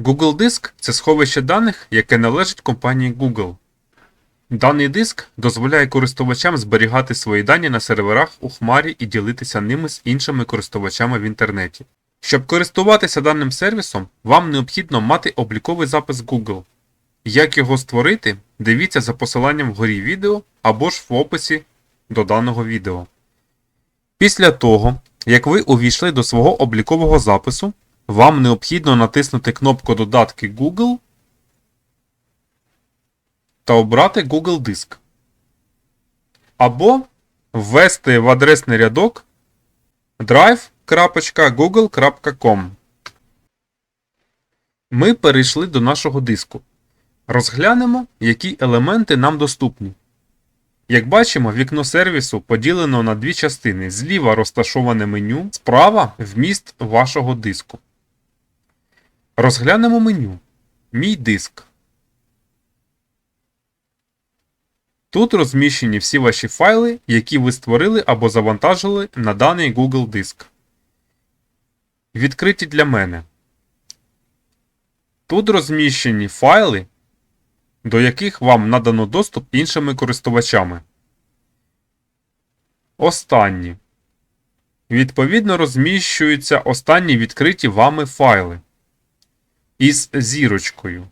Google Диск це сховище даних, яке належить компанії Google. Даний диск дозволяє користувачам зберігати свої дані на серверах у хмарі і ділитися ними з іншими користувачами в інтернеті. Щоб користуватися даним сервісом, вам необхідно мати обліковий запис Google. Як його створити, дивіться за посиланням вгорі відео або ж в описі до даного відео. Після того, як ви увійшли до свого облікового запису, вам необхідно натиснути кнопку Додатки Google та обрати Google Диск. Або ввести в адресний рядок drive.google.com. Ми перейшли до нашого диску. Розглянемо, які елементи нам доступні. Як бачимо, вікно сервісу поділено на дві частини. Зліва розташоване меню, справа вміст вашого диску. Розглянемо меню. Мій диск. Тут розміщені всі ваші файли, які ви створили або завантажили на даний Google диск. Відкриті для мене. Тут розміщені файли, до яких вам надано доступ іншими користувачами. Останні. Відповідно розміщуються останні відкриті вами файли із зірочкою.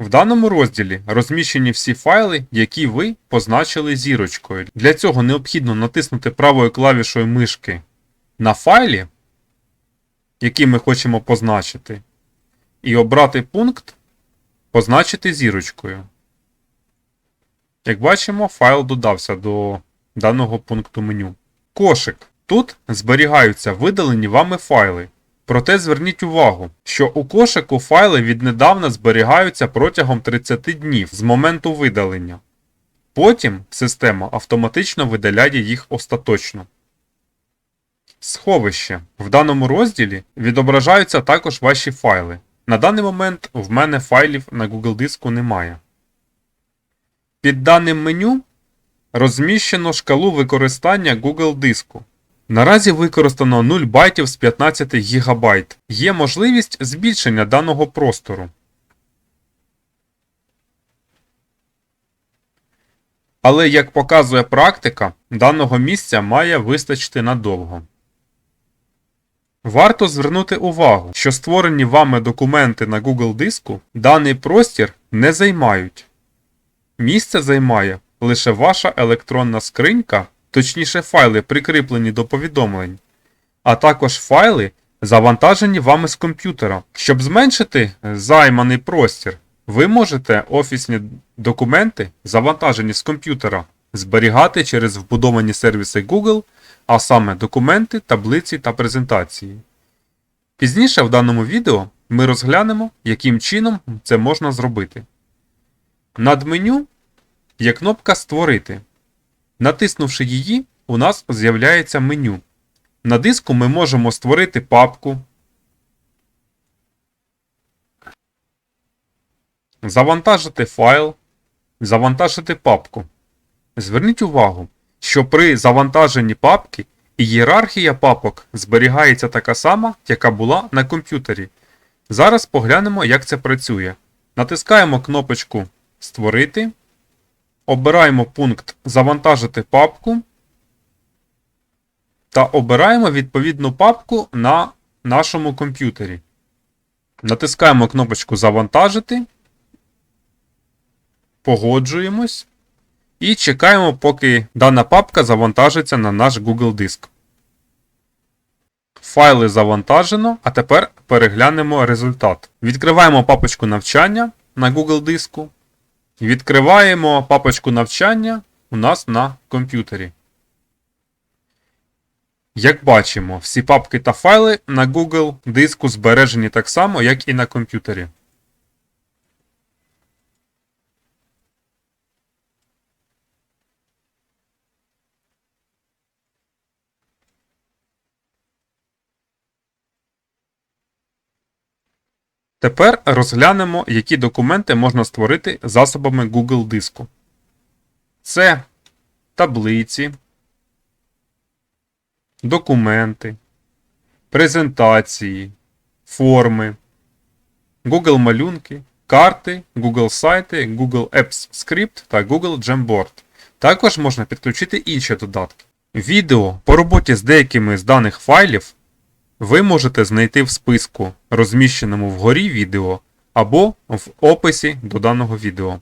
В даному розділі розміщені всі файли, які ви позначили зірочкою. Для цього необхідно натиснути правою клавішою мишки на файлі, який ми хочемо позначити, і обрати пункт Позначити зірочкою. Як бачимо, файл додався до даного пункту меню. Кошик. Тут зберігаються видалені вами файли. Проте зверніть увагу, що у кошику файли віднедавна зберігаються протягом 30 днів з моменту видалення. Потім система автоматично видаляє їх остаточно. Сховище. В даному розділі відображаються також ваші файли. На даний момент в мене файлів на Google диску немає. Під даним меню розміщено шкалу використання Google диску. Наразі використано 0 байтів з 15 ГБ. Є можливість збільшення даного простору. Але, як показує практика, даного місця має вистачити надовго. Варто звернути увагу, що створені вами документи на Google диску даний простір не займають. Місце займає лише ваша електронна скринька, точніше файли, прикріплені до повідомлень, а також файли, завантажені вами з комп'ютера. Щоб зменшити займаний простір, ви можете офісні документи, завантажені з комп'ютера, зберігати через вбудовані сервіси Google а саме документи, таблиці та презентації. Пізніше в даному відео ми розглянемо, яким чином це можна зробити. Над меню є кнопка Створити. Натиснувши її, у нас з'являється меню. На диску ми можемо створити папку, завантажити файл, завантажити папку. Зверніть увагу, що при завантаженні папки ієрархія папок зберігається така сама, яка була на комп'ютері. Зараз поглянемо, як це працює. Натискаємо кнопочку Створити. Обираємо пункт Завантажити папку. Та обираємо відповідну папку на нашому комп'ютері. Натискаємо кнопочку Завантажити. Погоджуємось. І чекаємо, поки дана папка завантажиться на наш Google диск. Файли завантажено, а тепер переглянемо результат. Відкриваємо папочку навчання на Google диску. Відкриваємо папочку навчання у нас на комп'ютері. Як бачимо, всі папки та файли на Google диску збережені так само, як і на комп'ютері. Тепер розглянемо, які документи можна створити засобами Google диску. Це таблиці, документи, презентації, форми, Google малюнки, карти, Google сайти, Google Apps Script та Google Jamboard. Також можна підключити інші додатки. Відео по роботі з деякими з даних файлів ви можете знайти в списку, розміщеному вгорі відео або в описі до даного відео.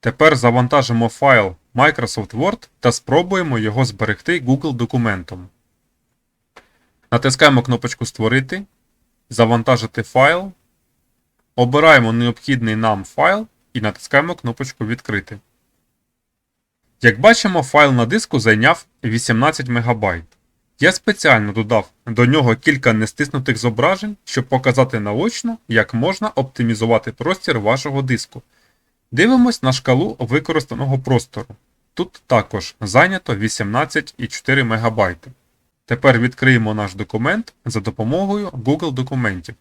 Тепер завантажимо файл Microsoft Word та спробуємо його зберегти Google документом. Натискаємо кнопочку Створити, Завантажити файл. Обираємо необхідний нам файл і натискаємо кнопочку Відкрити. Як бачимо, файл на диску зайняв 18 МБ. Я спеціально додав до нього кілька нестиснутих зображень, щоб показати наочно, як можна оптимізувати простір вашого диску. Дивимось на шкалу використаного простору. Тут також зайнято 18,4 МБ. Тепер відкриємо наш документ за допомогою Google документів.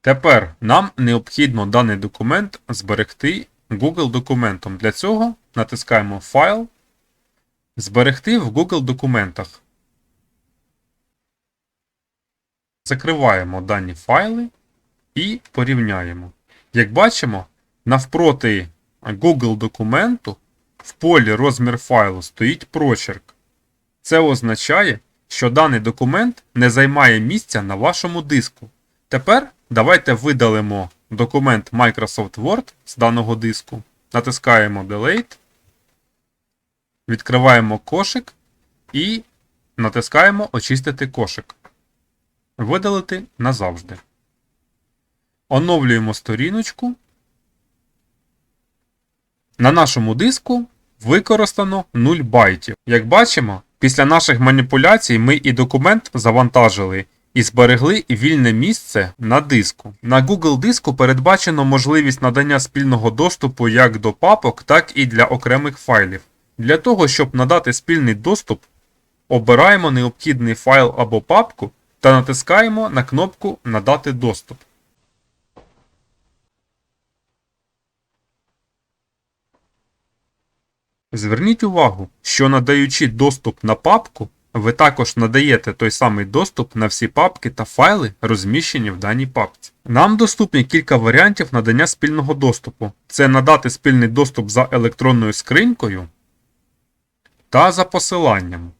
Тепер нам необхідно даний документ зберегти Google документом. Для цього натискаємо Файл, Зберегти в Google документах. Закриваємо дані файли і порівняємо. Як бачимо, навпроти Google документу в полі розмір файлу стоїть прочерк. Це означає, що даний документ не займає місця на вашому диску. Тепер давайте видалимо документ Microsoft Word з даного диску. Натискаємо Delete. Відкриваємо кошик і натискаємо Очистити кошик. Видалити назавжди. Оновлюємо сторіночку. На нашому диску використано 0 байтів. Як бачимо, після наших маніпуляцій ми і документ завантажили і зберегли вільне місце на диску. На Google диску передбачено можливість надання спільного доступу як до папок, так і для окремих файлів. Для того, щоб надати спільний доступ, обираємо необхідний файл або папку та натискаємо на кнопку Надати доступ. Зверніть увагу, що надаючи доступ на папку, ви також надаєте той самий доступ на всі папки та файли, розміщені в даній папці. Нам доступні кілька варіантів надання спільного доступу. Це надати спільний доступ за електронною скринькою та за посиланням.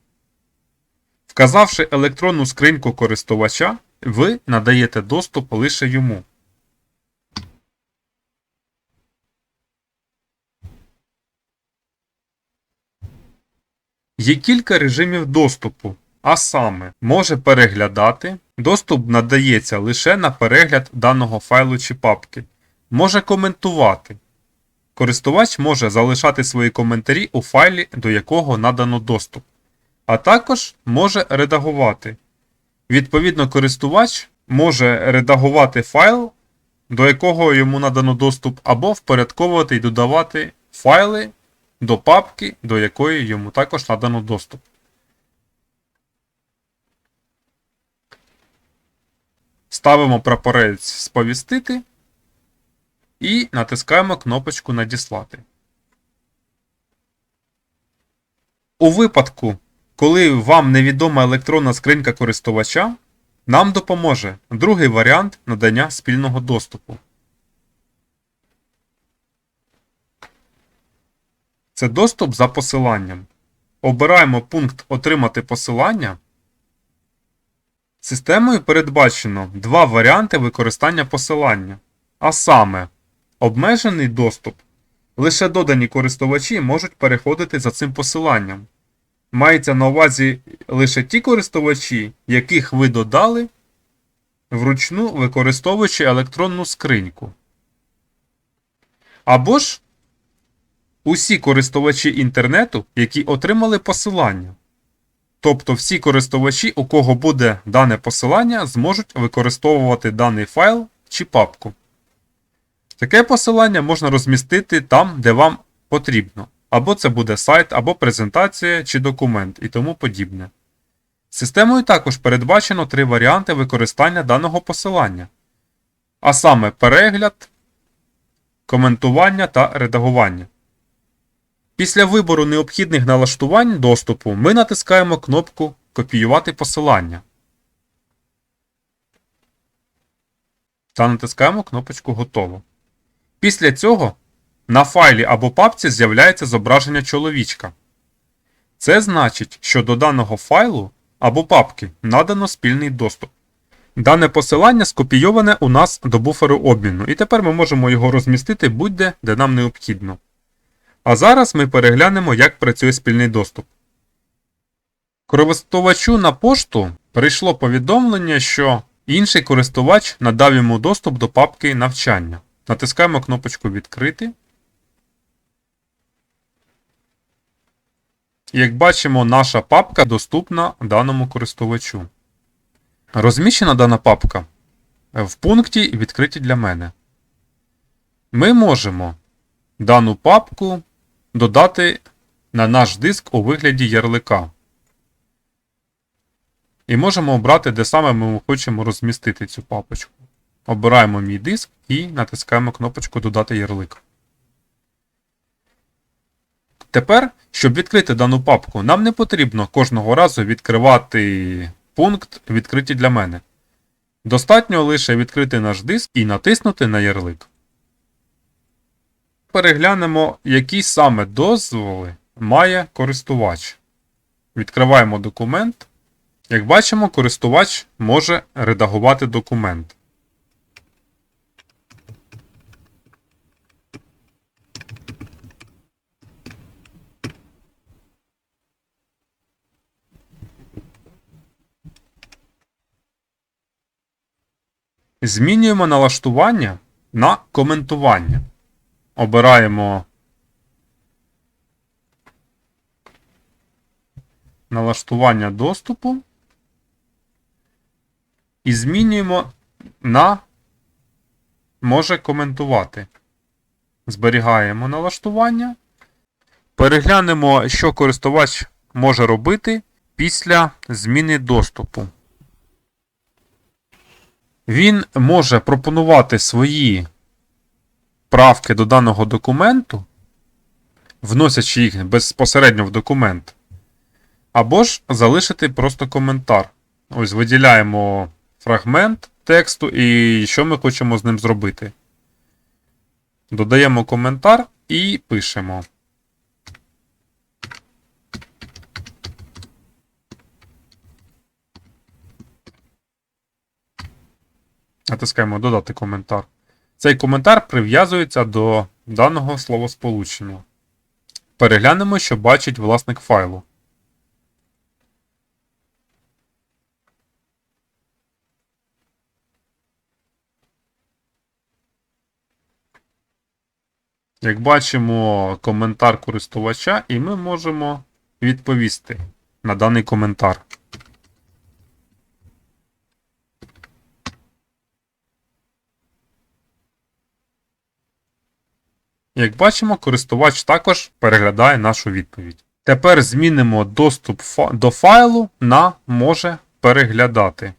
Вказавши електронну скриньку користувача, ви надаєте доступ лише йому. Є кілька режимів доступу, а саме, може переглядати, доступ надається лише на перегляд даного файлу чи папки, може коментувати. Користувач може залишати свої коментарі у файлі, до якого надано доступ, а також може редагувати. Відповідно, користувач може редагувати файл, до якого йому надано доступ, або впорядковувати і додавати файли до папки, до якої йому також надано доступ. Ставимо прапорець Сповістити і натискаємо кнопочку Надіслати. У випадку, коли вам невідома електронна скринька користувача, нам допоможе другий варіант надання спільного доступу. Це доступ за посиланням. Обираємо пункт Отримати посилання. Системою передбачено два варіанти використання посилання. А саме, обмежений доступ. Лише додані користувачі можуть переходити за цим посиланням. Мається на увазі лише ті користувачі, яких ви додали вручну використовуючи електронну скриньку. Або ж усі користувачі інтернету, які отримали посилання. Тобто всі користувачі, у кого буде дане посилання, зможуть використовувати даний файл чи папку. Таке посилання можна розмістити там, де вам потрібно. Або це буде сайт, або презентація чи документ і тому подібне. Системою також передбачено три варіанти використання даного посилання, а саме перегляд, коментування та редагування. Після вибору необхідних налаштувань доступу ми натискаємо кнопку Копіювати посилання та натискаємо кнопочку Готово. Після цього на файлі або папці з'являється зображення чоловічка. Це значить, що до даного файлу або папки надано спільний доступ. Дане посилання скопійоване у нас до буферу обміну, і тепер ми можемо його розмістити будь-де, де нам необхідно. А зараз ми переглянемо, як працює спільний доступ. Користувачу на пошту прийшло повідомлення, що інший користувач надав йому доступ до папки навчання. Натискаємо кнопочку Відкрити. Як бачимо, наша папка доступна даному користувачу. Розміщена дана папка в пункті Відкриті для мене. Ми можемо дану папку додати на наш диск у вигляді ярлика. І можемо обрати, де саме ми хочемо розмістити цю папочку. Обираємо мій диск і натискаємо кнопочку Додати ярлик. Тепер, щоб відкрити дану папку, нам не потрібно кожного разу відкривати пункт Відкриті для мене. Достатньо лише відкрити наш диск і натиснути на ярлик. Переглянемо, які саме дозволи має користувач. Відкриваємо документ. Як бачимо, користувач може редагувати документ. Змінюємо налаштування на коментування. Обираємо налаштування доступу і змінюємо на може коментувати. Зберігаємо налаштування. Переглянемо, що користувач може робити після зміни доступу. Він може пропонувати свої правки до даного документу, вносячи їх безпосередньо в документ, або ж залишити просто коментар. Ось виділяємо фрагмент тексту і що ми хочемо з ним зробити. Додаємо коментар і пишемо. Натискаємо Додати коментар. Цей коментар прив'язується до даного словосполучення. Переглянемо, що бачить власник файлу. Як бачимо коментар користувача, і ми можемо відповісти на даний коментар. Як бачимо, користувач також переглядає нашу відповідь. Тепер змінимо доступ до файлу на може переглядати.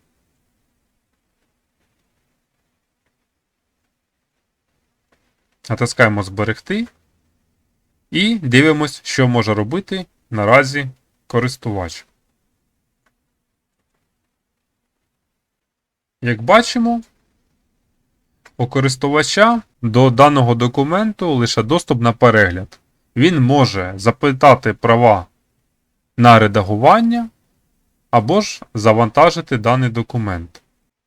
Натискаємо Зберегти. І дивимось, що може робити наразі користувач. Як бачимо, у користувача до даного документу лише доступ на перегляд. Він може запитати права на редагування або ж завантажити даний документ.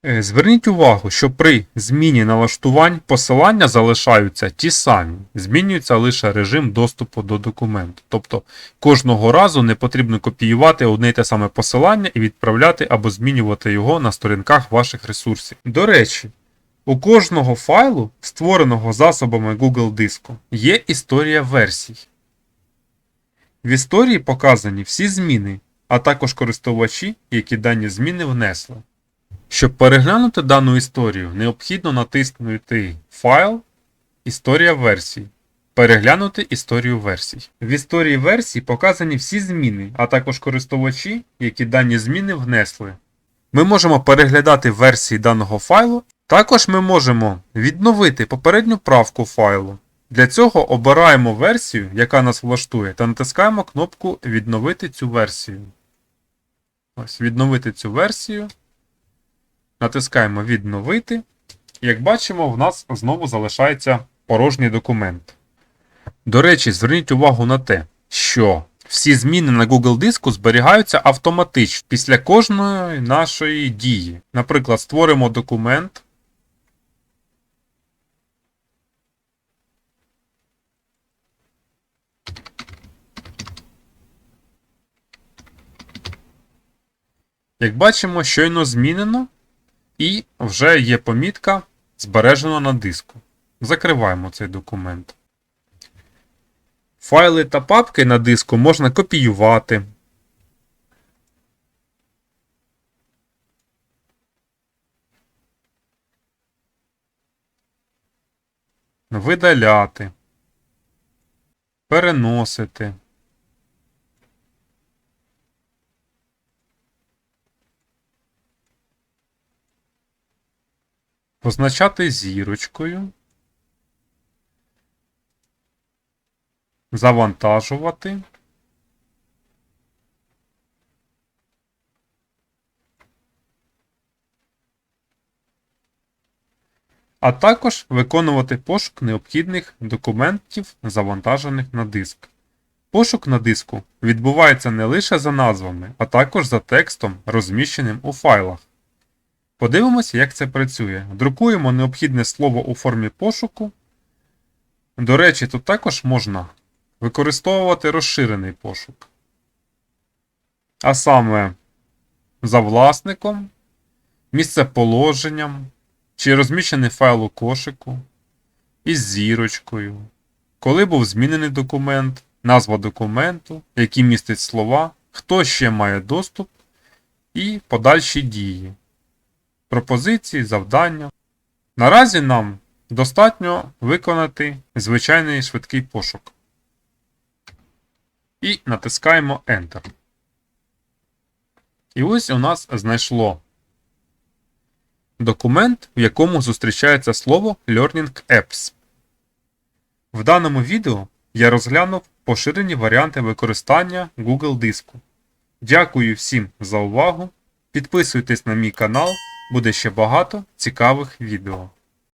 Е, Зверніть увагу, що при зміні налаштувань посилання залишаються ті самі, змінюється лише режим доступу до документу. Тобто кожного разу не потрібно копіювати одне й те саме посилання і відправляти або змінювати його на сторінках ваших ресурсів. До речі, у кожного файлу, створеного засобами Google диску, є історія версій. В історії показані всі зміни, а також користувачі, які дані зміни внесли. Щоб переглянути дану історію, необхідно натиснути Файл, Історія версій. Переглянути історію версій. В історії версій показані всі зміни, а також користувачі, які дані зміни внесли. Ми можемо переглядати версії даного файлу. Також ми можемо відновити попередню правку файлу. Для цього обираємо версію, яка нас влаштує, та натискаємо кнопку Відновити цю версію. Ось, відновити цю версію. Натискаємо Відновити. як бачимо, в нас знову залишається порожній документ. До речі, зверніть увагу на те, що всі зміни на Google диску зберігаються автоматично після кожної нашої дії. Наприклад, створимо документ. Як бачимо, щойно змінено, і вже є помітка збережено на диску. Закриваємо цей документ. Файли та папки на диску можна копіювати. Видаляти. Переносити. Позначати зірочкою. Завантажувати. А також виконувати пошук необхідних документів, завантажених на диск. Пошук на диску відбувається не лише за назвами, а також за текстом, розміщеним у файлах. Подивимося, як це працює. Друкуємо необхідне слово у формі пошуку. До речі, тут також можна використовувати розширений пошук. А саме за власником, місцеположенням, чи розміщений файл у кошику, із зірочкою, коли був змінений документ, назва документу, який містить слова, хто ще має доступ, і подальші дії, пропозиції, завдання. Наразі нам достатньо виконати звичайний швидкий пошук. І натискаємо Enter. І ось у нас знайшло документ, в якому зустрічається слово Learning Apps. В даному відео я розглянув поширені варіанти використання Google диску. Дякую всім за увагу. Підписуйтесь на мій канал, буде ще багато цікавих відео.